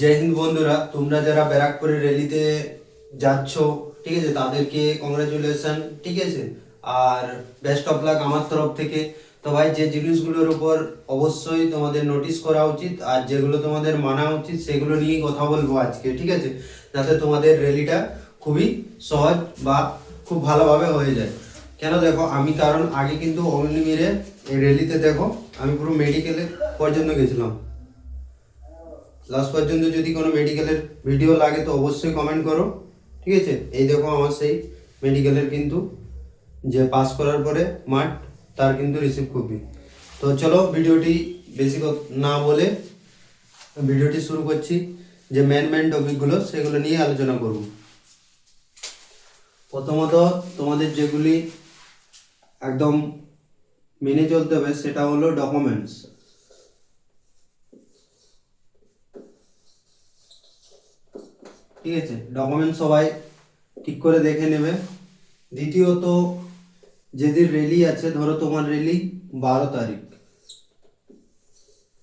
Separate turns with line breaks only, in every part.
জয় হিন্দ বন্ধুরা, তোমরা যারা ব্যারাকপুরের র্যালিতে যাচ্ছ, ঠিক আছে, তাদেরকে কংগ্রাচুলেশন ঠিক আছে? আর বেস্ট অফ লাক আমার তরফ থেকে। তো ভাই, যে জিনিসগুলোর উপর অবশ্যই তোমাদের নোটিস করা উচিত, আর যেগুলো তোমাদের মানা উচিত, সেগুলো নিয়েই কথা বলব আজকে, ঠিক আছে? যাতে তোমাদের র্যালিটা খুবই সহজ বা খুব ভালোভাবে হয়ে যায়। কেন দেখো, আমি কারণ আগে কিন্তু অগ্নিমিরে র্যালিতে দেখো, আমি পুরো মেডিকেলে পর্যন্ত গেছিলাম। লাস্ট পর্যন্ত যদি কোনো মেডিকেলের ভিডিও লাগে তো অবশ্যই কমেন্ট করো, ঠিক আছে? এই দেখো আমার সেই মেডিকেলের কিন্তু যে পাস করার পরে মাঠ, তার কিন্তু রিসিভ কপি তো চলো ভিডিওটি বেশি না বলে ভিডিওটি শুরু করছি, যে মেন মেন টপিকগুলো সেগুলো নিয়ে আলোচনা করব। প্রথমত তোমাদের যেগুলি একদম মেনে চলতে হবে, সেটা হলো ডকুমেন্টস ঠিক আছে? ডকুমেন্ট সবাই ঠিক করে দেখে নেবে। দ্বিতীয়ত যেদিন রেলি আছে, ধরো তোমার রেলি বারো তারিখ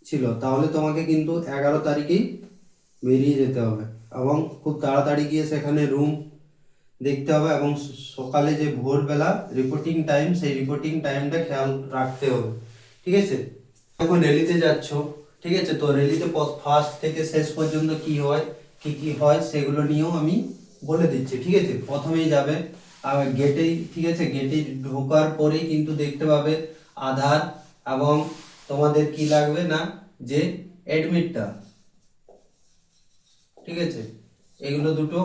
ছিল, তাহলে তোমাকে কিন্তু এগারো তারিখেই বেরিয়ে যেতে হবে এবং খুব তাড়াতাড়ি গিয়ে সেখানে রুম দেখতে হবে এবং সকালে যে ভোরবেলা রিপোর্টিং টাইম সেই রিপোর্টিং টাইমটা খেয়াল রাখতে হবে। ঠিক আছে? এখন রেলিতে যাচ্ছ, ঠিক আছে? তো রেলিতে ফার্স্ট থেকে শেষ পর্যন্ত কি হয়? কি কি হয় সেগুলো নিয়েও আমি বলে দিচ্ছি, ঠিক আছে? প্রথমেই যাবে গেটেই ঠিক আছে? গেটে ঢোকার পরেই কিন্তু দেখতে পাবে আধার এবং তোমাদের কি লাগবে না? যে অ্যাডমিটটা ঠিক আছে? এগুলো দুটো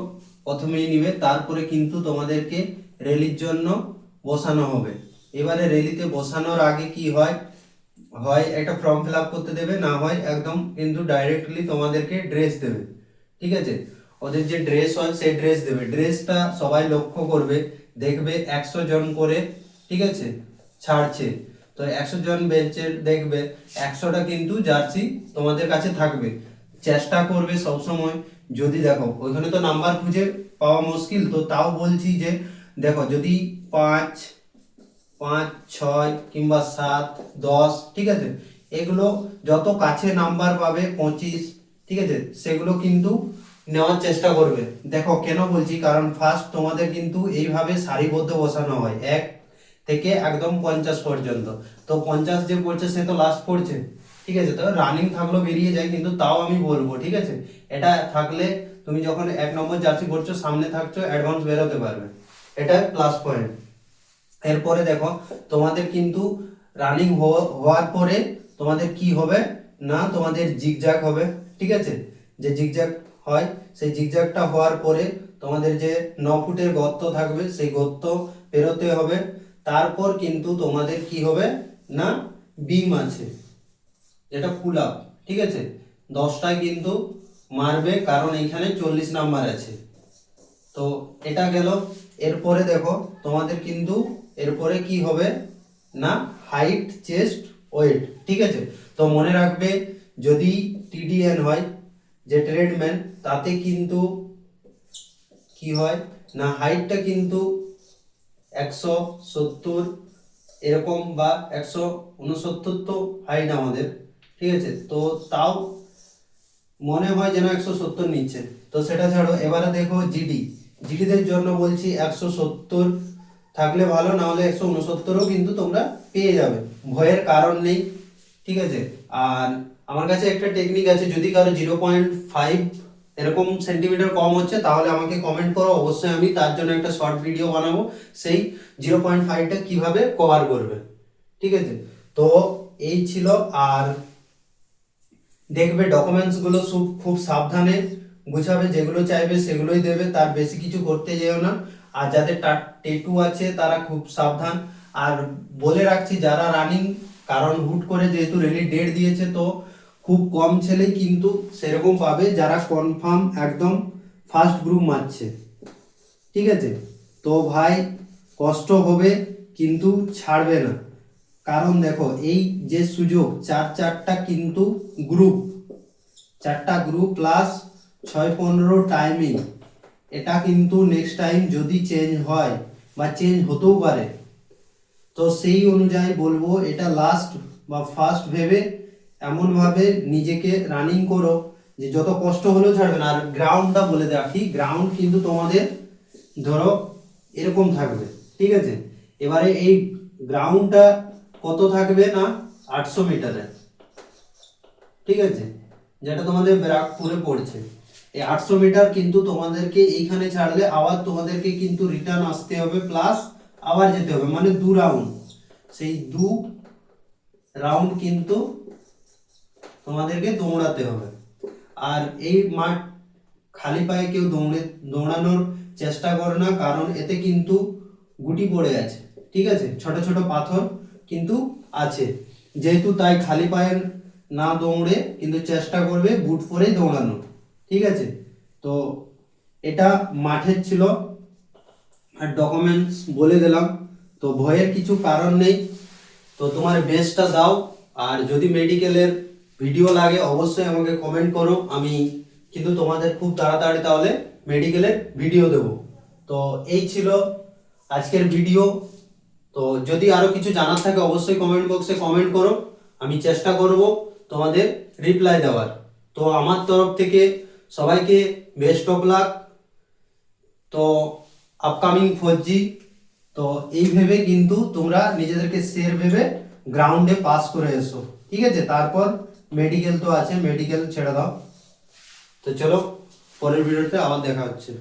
প্রথমেই নিবে, তারপরে কিন্তু তোমাদেরকে রেলির জন্য বসানো হবে। এবারে রেলিতে বসানোর আগে কি হয়? হয় একটা ফর্ম ফিল করতে দেবে, না হয় একদম কিন্তু ডাইরেক্টলি তোমাদেরকে ড্রেস দেবে। ঠিক আছে? ওদের যে ড্রেস হয়, সেই ড্রেস দেবে। ড্রেসটা সবাই লক্ষ্য করবে, দেখবে একশো জন করে, ঠিক আছে? ছাড়ছে। তো একশো জন বেঞ্চের দেখবে, একশোটা কিন্তু জার্সি তোমাদের কাছে থাকবে। চেষ্টা করবে সবসময়। যদি দেখো, ওইখানে তো নাম্বার খুঁজে পাওয়া মুশকিল। তো তাও বলছি যে, দেখো, যদি পাঁচ পাঁচ, ছয় কিংবা সাত, দশ, ঠিক আছে? এগুলো যত কাছে নাম্বার পাবে, পঁচিশ ঠিক আছে? সেগুলো কিন্তু নেওয়ার চেষ্টা করবে। দেখো, কেন বলছি? কারণ ফার্স্ট তোমাদের কিন্তু এইভাবে সারিবদ্ধ বসানো হয়, এক থেকে একদম পঞ্চাশ পর্যন্ত। তো পঞ্চাশ যে পড়ছে, সে তো লাস্ট পড়ছে। ঠিক আছে? তো রানিং থাকলেও বেরিয়ে যায়, কিন্তু তাও আমি বলব, ঠিক আছে? এটা থাকলে তুমি যখন এক নম্বর জার্সি করছ সামনে থাকছো অ্যাডভান্স বেরোতে পারবে। এটা প্লাস পয়েন্ট এরপরে দেখো, তোমাদের কিন্তু রানিং হওয়ার পরে তোমাদের কি হবে? না, তোমাদের জিগজ্যাগ হবে। ঠিক আছে? যে জিগজ্যাগ হয়, সেই জিগজ্যাগটা হওয়ার পরে তোমাদের যে ন ফুটের গর্ত থাকবে, সেই গর্ত পেরোতে হবে। তারপর কিন্তু তোমাদের কি হবে না? বিম আছে, যেটা ফুল আপ ঠিক আছে? দশটায় কিন্তু মারবে, কারণ এখানে চল্লিশ নাম্বার আছে। তো এটা গেল। এরপরে দেখো, তোমাদের কিন্তু এরপরে কি হবে না? হাইট চেস্ট ওয়েট ঠিক আছে? তো মনে রাখবে, যদি টিডিএন হয়, যে ট্রেডম্যান তাতে কিন্তু কি হয় না হাইটটা কিন্তু একশো সত্তর এরকম বা একশো উনসত্তর তো হাইট আমাদের, ঠিক আছে? তো তাও মনে হয় যেন একশো সত্তর নিচ্ছে। তো সেটা ছাড়ো, এবারে দেখো জিডি জিডিদের জন্য বলছি একশো সত্তর থাকলে ভালো না হলে একশো উনসত্তরও কিন্তু তোমরা পেয়ে যাবে। ভয়ের কারণ নেই, ঠিক আছে? আর আমার কাছে একটা টেকনিক আছে, যদি কারও জিরো পয়েন্ট ফাইভ এরকম সেন্টিমিটার কম হচ্ছে, তাহলে আমাকে কমেন্ট করো, অবশ্যই আমি তার জন্য একটা শর্ট ভিডিও বানাবো, সেই জিরো পয়েন্ট ফাইভটা কীভাবে কভার করবে, ঠিক আছে? তো এই ছিল, আর দেখবে ডকুমেন্টসগুলো খুব খুব সাবধানে গুছাবে, যেগুলো চাইবে সেগুলোই দেবে, তার বেশি কিছু করতে যেও না। আর যাদের টেটু আছে, তারা খুব সাবধান। আর বলে রাখছি, যারা রানিং কারণ হুট করে যেহেতু রেলি ডেট দিয়েছে, তো খুব কম ছেলে কিন্তু সেরকম পাবে যারা কনফার্ম একদম ফার্স্ট গ্রুপ মারছে। ঠিক আছে? তো ভাই, কষ্ট হবে কিন্তু ছাড়বে না। কারণ দেখো, এই যে সুযোগ, চার চারটা কিন্তু গ্রুপ চারটা গ্রুপ প্লাস ছয় পনেরো টাইমিং এটা কিন্তু নেক্সট টাইম যদি চেঞ্জ হয় বা চেঞ্জ হতেও পারে। তো সেই অনুযায়ী বলব, এটা লাস্ট বা ফার্স্ট ভেবে এমনভাবে নিজেকে রানিং করো যে যত কষ্ট হলেও ছাড়বে না। আর গ্রাউন্ডটা বলে রাখি গ্রাউন্ড কিন্তু তোমাদের ধরো এরকম থাকবে, ঠিক আছে? এবারে এই গ্রাউন্ডটা কত থাকবে না? আটশো মিটারের ঠিক আছে? যেটা তোমাদের ব্যারাকপুরে পড়ছে। এই আটশো মিটার কিন্তু তোমাদেরকে এইখানে ছাড়লে আবার তোমাদেরকে কিন্তু রিটার্ন আসতে হবে প্লাস আবার যেতে হবে। মানে দু রাউন্ড সেই দু রাউন্ড কিন্তু তোমাদেরকে দৌড়াতে হবে। আর এই মাঠ খালি পায়ে কেউ দৌড়ে, দৌড়ানোর চেষ্টা করে না, কারণ এতে কিন্তু গুটি পড়ে আছে। ঠিক আছে? ছোট ছোট পাথর কিন্তু আছে। যেহেতু তাই খালি পায়ে না দৌড়ে কিন্তু চেষ্টা করবে বুট পরেই দৌড়ানো। ঠিক আছে? তো এটা মাঠের ছিল। আর ডকুমেন্টস বলে দিলাম। তো ভয়ের কিছু কারণ নেই। তো তোমার বেস্টটা দাও। আর যদি মেডিকেলের ভিডিও লাগে, অবশ্যই আমাকে কমেন্ট করো। আমি কিন্তু তোমাদের খুব তাড়াতাড়ি তাহলে মেডিকেলের ভিডিও দেব। তো এই ছিল আজকের ভিডিও তো যদি আরও কিছু জানার থাকে, অবশ্যই কমেন্ট বক্সে কমেন্ট করো। আমি চেষ্টা করব তোমাদের রিপ্লাই দেওয়ার। তো আমার তরফ থেকে সবাইকে বেস্ট অফ লাক তো আপকামিং ফোর জি তো এই ভেবে কিন্তু তোমরা নিজেদেরকে সের ভেবে গ্রাউন্ডে পাস করে এসো। ঠিক আছে? তারপর মেডিকেল তো আছে মেডিকেল ছেড়ে দাও। তো চলো পরের ভিডিওতে আবার দেখা হচ্ছে।